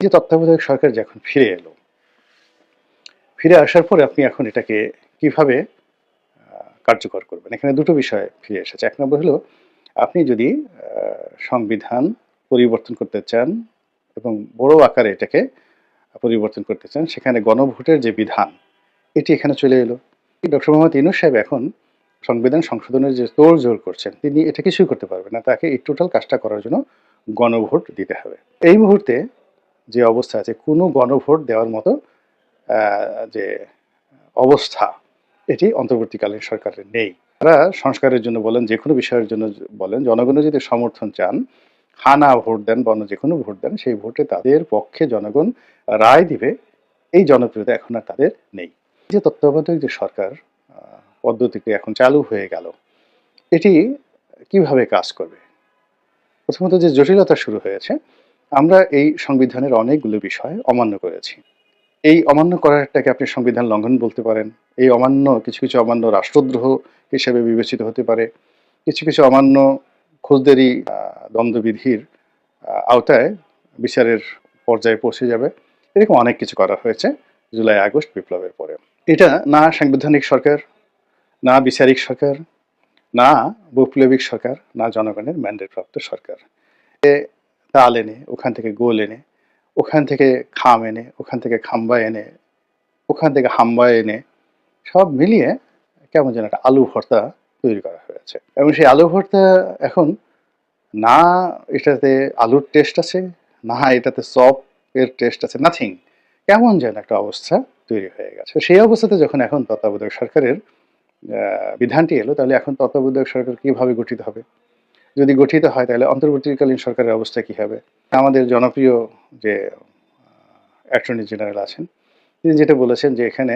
যে তত্ত্বাবধায়ক সরকার যখন ফিরে এলো, ফিরে আসার পরে আপনি এখন এটাকে কীভাবে কার্যকর করবেন? এখানে দুটো বিষয় ফিরে এসেছে। এক নম্বর হলো, আপনি যদি সংবিধান পরিবর্তন করতে চান এবং বড় আকারে এটাকে পরিবর্তন করতে চান, সেখানে গণভোটের যে বিধান, এটি এখানে চলে এলো। ডক্টর মোহাম্মদ ইনুস সাহেব এখন সংবিধান সংশোধনের যে তোড় জোর করছেন, তিনি এটা কিছুই করতে পারবেন না। তাকে এই টোটাল কাজটা করার জন্য গণভোট দিতে হবে। এই মুহূর্তে যে অবস্থা আছে, কোনো গণভোট দেওয়ার মতো যে অবস্থা এটি অন্তর্বর্তীকালীন সরকারের নেই। তারা সংস্কারের জন্য বলেন, যে কোনো বিষয়ের জন্য বলেন জনগণের যদি সমর্থন চান, হানা ভোট দেন বা অন্য যে কোনো ভোট দেন, সেই ভোটে তাদের পক্ষে জনগণ রায় দিবে, এই জনপ্রিয়তা এখন আর তাদের নেই। যে তত্ত্বাবধায়ক যে সরকার পদ্ধতিটি এখন চালু হয়ে গেল, এটি কীভাবে কাজ করবে? প্রথমত যে জটিলতা শুরু হয়েছে আমরা এই সংবিধানের অনেকগুলো বিষয় অমান্য করেছি। এই অমান্য করাটাকে আপনি সংবিধান লঙ্ঘন বলতে পারেন। এই অমান্য কিছু কিছু অমান্য রাষ্ট্রদ্রোহ হিসেবে বিবেচিত হতে পারে। কিছু কিছু অমান্য খোঁজদেরই দ্বন্দ্ববিধির আওতায় বিচারের পর্যায়ে পৌঁছে যাবে। এরকম অনেক কিছু করা হয়েছে জুলাই আগস্ট বিপ্লবের পরে। এটা না সাংবিধানিক সরকার, না বিচারিক সরকার, না বৈপ্লবিক সরকার, না জনগণের ম্যান্ডেটপ্রাপ্ত সরকার। তাল এনে, ওখান থেকে গোল এনে, ওখান থেকে খাম এনে, ওখান থেকে খাম্বা এনে, ওখান থেকে হাম্বা এনে, সব মিলিয়ে কেমন যেন একটা আলু ভর্তা তৈরি করা হয়েছে। এবং সেই আলু ভর্তা এখন না এটাতে আলুর টেস্ট আছে, না এটাতে চপ এর টেস্ট আছে নাথিং কেমন যেন একটা অবস্থা তৈরি হয়ে গেছে। সেই অবস্থাতে যখন এখন তত্ত্বাবধায়ক সরকারের বিধানটি এলো, তাহলে এখন তত্ত্বাবধায়ক সরকার কীভাবে গঠিত হবে? যদি গঠিত হয়, তাহলে অন্তর্বর্তীকালীন সরকারের অবস্থা কি হবে? আমাদের জনপ্রিয় যে অ্যাটর্নি জেনারেল আছেন, তিনি যেটা বলেছেন যে, এখানে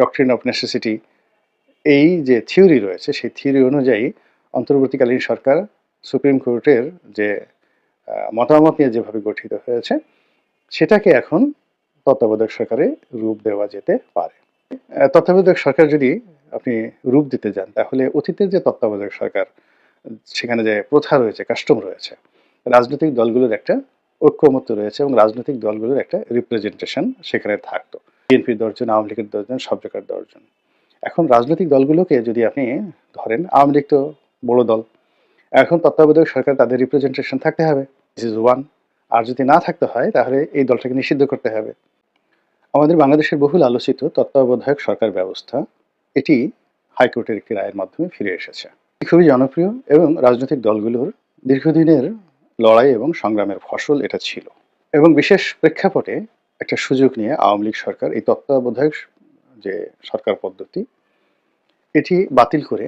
ডক্ট্রিন অফ নেসেসিটি এই যে থিওরি রয়েছে, সেই থিওরি অনুযায়ী অন্তর্বর্তীকালীন সরকার সুপ্রিম কোর্টের যে মতামত নিয়ে যেভাবে গঠিত হয়েছে, সেটাকে এখন তত্ত্বাবধায়ক সরকারে রূপ দেওয়া যেতে পারে। তত্ত্বাবধায়ক সরকার যদি আপনি রূপ দিতে যান, তাহলে অতীতের যে তত্ত্বাবধায়ক সরকার সেখানে যে প্রথা রয়েছে, কাস্টম রয়েছে, রাজনৈতিক দলগুলোর একটা ঐক্যমত্য রয়েছে এবং রাজনৈতিক দলগুলোর একটা রিপ্রেজেন্টেশন সেখানে থাকতো। বিএনপির দশজন, আওয়ামী লীগের দশজন, সব জায়গার দশজন। এখন রাজনৈতিক দলগুলোকে যদি আপনি ধরেন, আওয়ামী লীগ তো বড় দল। এখন তত্ত্বাবধায়ক সরকার তাদের রিপ্রেজেন্টেশন থাকতে হবে। দিস ইজ ওয়ান আর যদি না থাকতে হয়, তাহলে এই দলটাকে নিষিদ্ধ করতে হবে। আমাদের বাংলাদেশের বহুল আলোচিত তত্ত্বাবধায়ক সরকার ব্যবস্থা, এটি হাইকোর্টের একটি রায়ের মাধ্যমে ফিরে এসেছে। খুবই জনপ্রিয় এবং রাজনৈতিক দলগুলোর দীর্ঘদিনের লড়াই এবং সংগ্রামের ফসল এটা ছিল। এবং বিশেষ প্রেক্ষাপটে একটা সুযোগ নিয়ে আওয়ামী লীগ সরকার এই তত্ত্বাবধায়ক যে সরকার পদ্ধতি, এটি বাতিল করে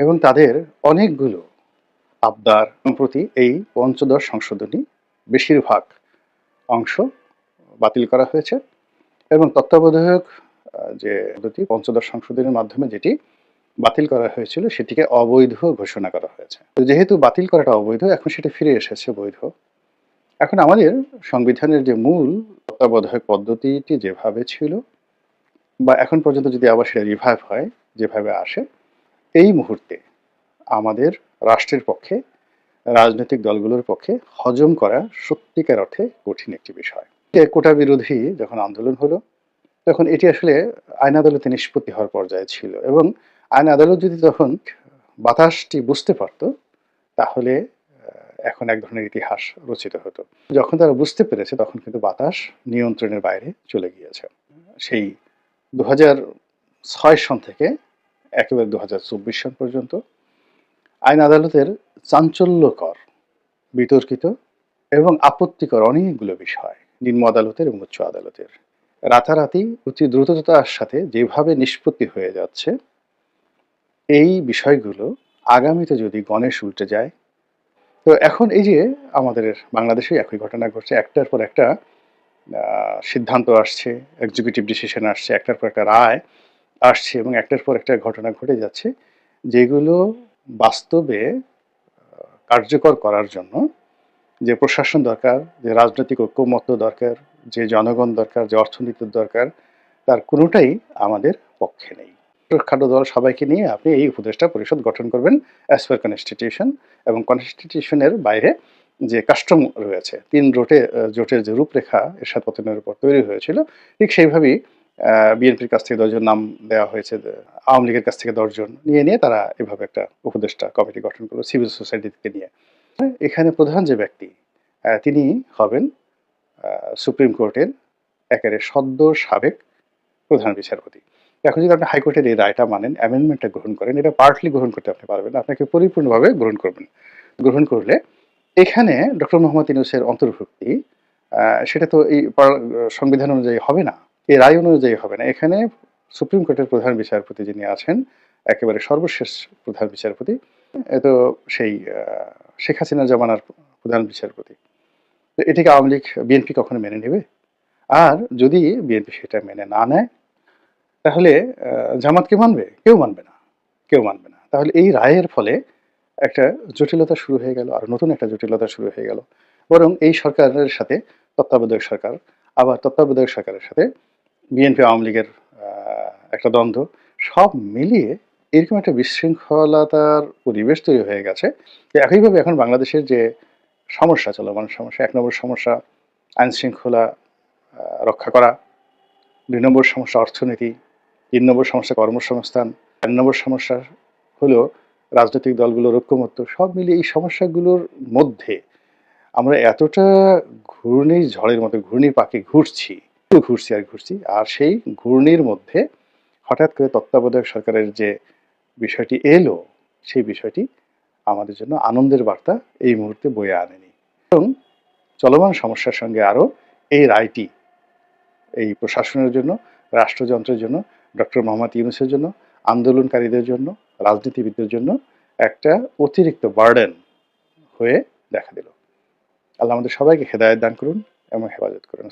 এবং তাদের অনেকগুলো আবদার সম্প্রতি এই পঞ্চদশ সংশোধনী বেশিরভাগ অংশ বাতিল করা হয়েছে এবং তত্ত্বাবধায়ক যে পদ্ধতি পঞ্চদশ সংশোধনের মাধ্যমে যেটি বাতিল করা হয়েছিল, সেটিকে অবৈধ ঘোষণা করা হয়েছে। তো যেহেতু বাতিল করাটা অবৈধ, এখন সেটা ফিরে এসেছে বৈধ। এখন আমাদের সংবিধানের যে মূল তত্ত্বাবধায়ক পদ্ধতিটি যেভাবে ছিল, বা এখন পর্যন্ত যদি আবার সেটা রিভাইভ হয়, যেভাবে আসে, এই মুহূর্তে আমাদের রাষ্ট্রের পক্ষে, রাজনৈতিক দলগুলোর পক্ষে হজম করা সত্যিকার অর্থে কঠিন একটি বিষয়। কোটা বিরোধী যখন আন্দোলন হলো, তখন এটি আসলে আইন আদালতে নিষ্পত্তি হওয়ার পর্যায়ে ছিল এবং আইন আদালত যদি তখন বাতাসটি বুঝতে পারতো, তাহলে এখন এক ধরনের ইতিহাস রচিত হতো। যখন তারা বুঝতে পেরেছে, তখন কিন্তু বাতাস নিয়ন্ত্রণের বাইরে চলে গিয়েছে। সেই দু হাজার ছয় সন থেকে একেবারে দু হাজার চব্বিশ সন পর্যন্ত আইন আদালতের চাঞ্চল্যকর, বিতর্কিত এবং আপত্তিকর অনেকগুলো বিষয় নিম্ন আদালতের এবং উচ্চ আদালতের। রাতারাতি অতি দ্রুততার সাথে যেভাবে নিষ্পত্তি হয়ে যাচ্ছে এই বিষয়গুলো আগামীতে যদি গণেশ উল্টে যায়, তো এখন এই যে আমাদের বাংলাদেশে একই ঘটনা ঘটছে, একটার পর একটা সিদ্ধান্ত আসছে এক্সিকিউটিভ ডিসিশন আসছে, একটার পর একটা রায় আসছে এবং একটার পর একটা ঘটনা ঘটে যাচ্ছে, যেগুলো বাস্তবে কার্যকর করার জন্য যে প্রশাসন দরকার, যে রাজনৈতিক ঐক্যমত্য দরকার, যে জনগণ দরকার, যে অর্থনীতির দরকার, তার কোনোটাই আমাদের পক্ষে নেই। খাদ্য দল সবাইকে নিয়ে আপনি এই উপদেষ্টা পরিষদ গঠন করবেন অ্যাজ পার কনস্টিটিউশন এবং কনস্টিটিউশনের বাইরে যে কাস্টম রয়েছে, তিন রোটে জোটের যে রূপরেখা এরশাদ পতনের উপর তৈরি হয়েছিল, ঠিক সেইভাবেই বিএনপির কাছ থেকে দশজন নাম দেওয়া হয়েছে আওয়ামী লীগের কাছ থেকে দশজন নিয়ে নিয়ে তারা এভাবে একটা উপদেষ্টা কমিটি গঠন করল সিভিল সোসাইটি থেকে নিয়ে। এখানে প্রধান যে ব্যক্তি তিনি হবেন সুপ্রিম কোর্টের একেবারে সদ্য সাবেক প্রধান বিচারপতি। এখন যদি আপনি হাইকোর্টের এই রায়টা মানেন অ্যামেন্ডমেন্টটা গ্রহণ করেন, এটা পার্টলি গ্রহণ করতে আপনি পারবেন আপনাকে পরিপূর্ণভাবে গ্রহণ করবেন। গ্রহণ করলে এখানে ডক্টর মোহাম্মদ ইউনুসের অন্তর্ভুক্তি সেটা তো এই সংবিধান অনুযায়ী হবে না। এই রায় অনুযায়ী হবে না। এখানে সুপ্রিম কোর্টের প্রধান বিচারপতি যিনি আছেন, একেবারে সর্বশেষ প্রধান বিচারপতি তো সেই শেখ হাসিনা জামানার প্রধান বিচারপতি। তো এটিকে আওয়ামী লীগ, বিএনপি কখনো মেনে নেবে? আর যদি বিএনপি সেটা মেনে না নেয় তাহলে জামাতকে মানবে? কেউ মানবে না। কেউ মানবে না। তাহলে এই রায়ের ফলে একটা জটিলতা শুরু হয়ে গেল, আর নতুন একটা জটিলতা শুরু হয়ে গেল। বরং এই সরকারের সাথে তত্ত্বাবধায়ক সরকার, আবার তত্ত্বাবধায়ক সরকারের সাথে বিএনপি, আওয়ামী লীগের একটা দ্বন্দ্ব, সব মিলিয়ে এরকম একটা বিশৃঙ্খলতার পরিবেশ তৈরি হয়ে গেছে একইভাবে এখন বাংলাদেশের যে সমস্যা, চলমান সমস্যা, এক নম্বর সমস্যা আইন শৃঙ্খলা রক্ষা করা, দুই নম্বর সমস্যা অর্থনীতি তিন নম্বর সমস্যা কর্মসংস্থান, চার নম্বর সমস্যা হলো রাজনৈতিক দলগুলোর ঐক্যমত্য। সব মিলিয়ে এই সমস্যাগুলোর মধ্যে আমরা এতটা ঘূর্ণির ঝড়ের মতো, ঘূর্ণির পাখি ঘুরছি ঘুরছি আর ঘুরছি, আর সেই ঘূর্ণির মধ্যে হঠাৎ করে তত্ত্বাবধায়ক সরকারের যে বিষয়টি এলো, সেই বিষয়টি আমাদের জন্য আনন্দের বার্তা এই মুহূর্তে বয়ে আনেনি। এবং চলমান সমস্যার সঙ্গে আরও এই রায়টি এই প্রশাসনের জন্য রাষ্ট্রযন্ত্রের জন্য, ডক্টর মোহাম্মদ ইউনুসের জন্য, আন্দোলনকারীদের জন্য, রাজনীতিবিদদের জন্য একটা অতিরিক্ত বার্ডেন হয়ে দেখা দিল। আল্লাহ আমাদের সবাইকে হেদায়ত দান করুন এবং হেফাজত করুন।